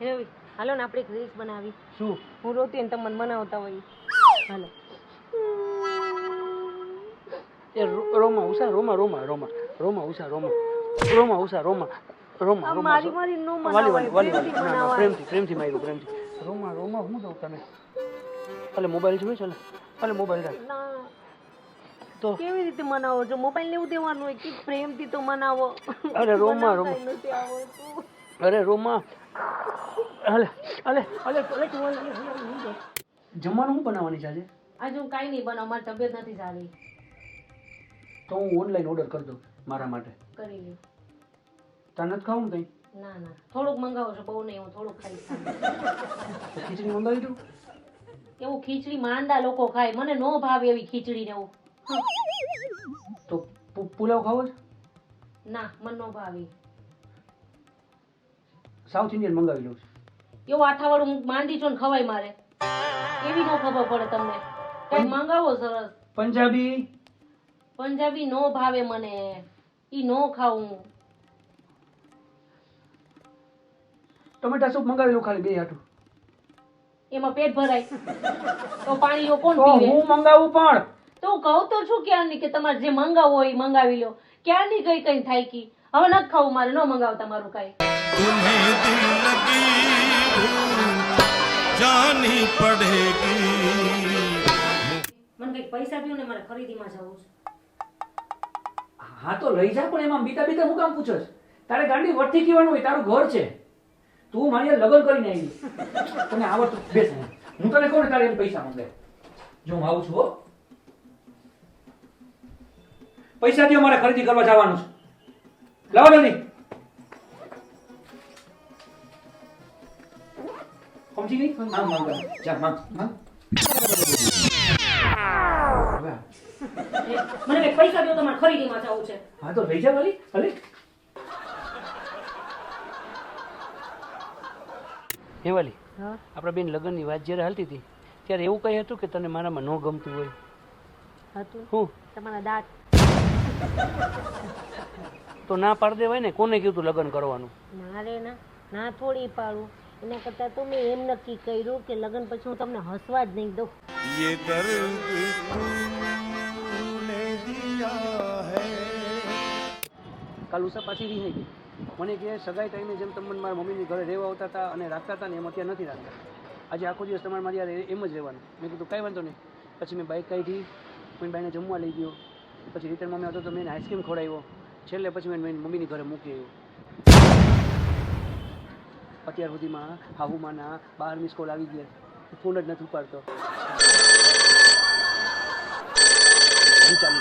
Heavy. હાલો ને આપણે એક રીલ્સ બનાવી. શું? હું રોતી ને તમને મનાવતા હોય હાલો. એ રોમા ઉષા રોમા રોમા રોમા રોમા ઉષા રોમા રોમા ઉષા રોમા રોમા રોમા મારી મારી નો વાલી વાલી વાલી વાલી. મનાવાય પ્રેમથી પ્રેમથી માર્યું પ્રેમથી. રોમા રોમા હું દઉં તને? અલે મોબાઈલ જોઈએ ચાલે. અલે મોબાઈલ રાખ. તો? કેવી રીતે મનાવો? છો મોબાઈલ લેવું દેવાનું હોય કે પ્રેમથી તો મનાવો? અરે રોમા રોમા. અરે રોમા જમવાનું શું બનાવવાની છે આજે? આજે હું કાંઈ નહીં બનાવું મારી તબિયત નથી સારી. તો હું ઓનલાઈન ઓર્ડર કરી દઉં મારા માટે. કરી લે તને જ ખાવું કંઈ ના ના. થોડુંક મંગાવો છો બહુ નહીં હું થોડુંક ખાઈ ખાઈ ખીચડી મંગાવી દઉં? એવું ખીચડી માંદા લોકો ખાય મને નો ભાવે એવી ખીચડી ને એવું. તો પુલાવ ખાવો છે? ના મને નો ભાવે. સાઉથ ઇન્ડિયન મંગાવી લઉં છું. એવું આઠાવાળું હું માંદી છું ને ખવાય મારે? એવી નો ખબર પડે તમને. કઈ મંગાવો સરસ. પંજાબી? પંજાબી નો ભાવે મને. ઈ નો ખાવું ટમેટા સૂપ મંગાવી લો ખાલી બે આટું એમાં પેટ ભરાય. તો પાણી કોણ તો પીવે? હું મંગાવું પણ. તો હું કહું તો છું ક્યારની કે તમારે જે મંગાવવું હોય એ મંગાવી લો. ક્યારની કઈ કઈ થાય કી હવે નથી ખાવું મારે ન મંગાવતા તમારું કઈ. પડેગી. હા તો લઈ જા પણ એમાં બીતા બીતા હું કામ પૂછો તારે ગાંડી વર્તી કહેવાનું હોય તારું ઘર છે. તું મારી લગન કરીને આવી તને આવડતું બેસ હું તને કહું ને તારે પૈસા માંગે. જો હું આવું છું હો. પૈસા દો મારે ખરીદી કરવા જવાનું છે. લાવો નહીં સમજી ગઈ આમ માંગ જા માંગ માંગ. મને કંઈક પૈસા દો તમારે મારે ખરીદીમાં જવું છે હા તો લઈ જા ભલે હે વાલી. હા? આપણા બેન લગ્નની વાત જ્યારે હાલતી હતી ત્યારે એવું કહી હતું કે તને મારામાં ન ગમતું હોય? હતું? હું? તમારા દાંત. તો ના પાડ દેવાય ને? કોને કીધું લગ્ન કરવાનું? મારે ના ના થોડી પાડું. એના કરતાં તો મેં એમ નક્કી કર્યું કે લગ્ન પછી હું તમને હસવા જ નહીં દઉં ये दर्द तूने दिया है કાલ ઉષા પાછી રિહાઈ ગઈ મને કે સગાઈ ટાઈમે જેમ તમે મારા મમ્મીની ઘરે રહેવા આવતા હતા અને રાખતા હતા ને એમ અત્યારે નથી રાખતા આજે આખો દિવસ તમારે મારી યાર એમ જ રહેવાનું મેં કીધું કાંઈ વાંધો નહીં પછી મેં બાઇક કાઢી મેં બાઈને જમવા લઈ ગયો પછી રિટર્ન મમ્મી હતો તો મેં એને આઈસ્ક્રીમ ખવડાવ્યો છેલ્લે પછી મેં મેં મમ્મીની ઘરે મૂકી આવ્યો અત્યાર સુધીમાં હાહુમાના બાર મિસ કોલ આવી ગયા ફોન જ નથી ઉપાડતો. ચાલુ